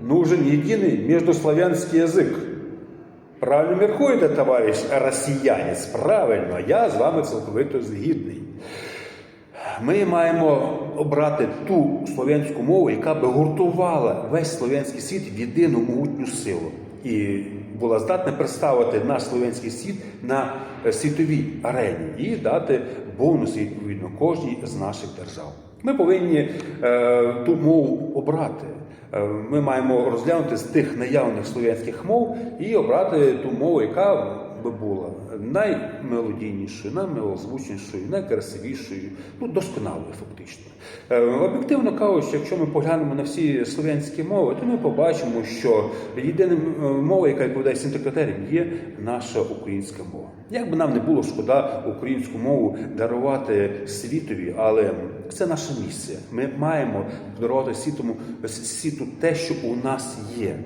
нужен единый междуславянский язык. Правильно міркуєте, товариш росіянець? Правильно, я з вами цілковито згідний. Ми маємо обрати ту слов'янську мову, яка би гуртувала весь слов'янський світ в єдину могутню силу. І була здатна представити наш слов'янський світ на е, світовій арені і дати бонус відповідно кожній з наших держав. Ми повинні е, ту мову обрати. Е, Ми маємо розглянути з тих наявних слов'янських мов і обрати ту мову, яка би була наймелодійнішою, наймилозвучнішою, найкрасивішою, ну досконалою фактично. Е, Об'єктивно кажучи, якщо ми поглянемо на всі слов'янські мови, то ми побачимо, що єдина мова, яка відповідає критеріям, є наша українська мова. Як би нам не було шкода українську мову дарувати світові, але це наша місія. Ми маємо подарувати світому світу те, що у нас є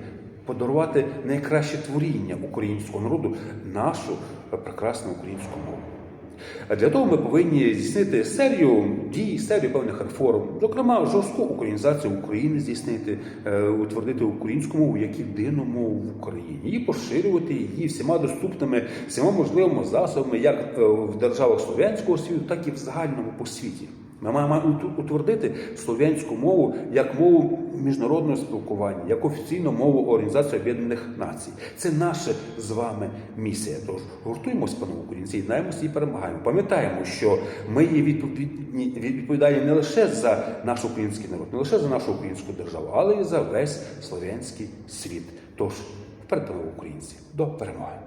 подарувати найкраще творіння українського народу, нашу прекрасну українську мову. А Для того ми повинні здійснити серію дій, серію певних реформ, зокрема, жорстку українізацію України здійснити, е, утвердити українську мову як єдину мову в Україні і поширювати її всіма доступними, всіма можливими засобами, як е, в державах слов'янського світу, так і в загальному по світі. Ми маємо утвердити слов'янську мову як мову міжнародного спілкування, як офіційну мову Організації Об'єднаних Націй. Це наша з вами місія. Тож гуртуємось, пане українці, єднаємося і перемагаємо. Пам'ятаємо, що ми є відповідальні не лише за наш український народ, не лише за нашу українську державу, але й за весь слов'янський світ. Тож вперед, пане українці, до перемоги.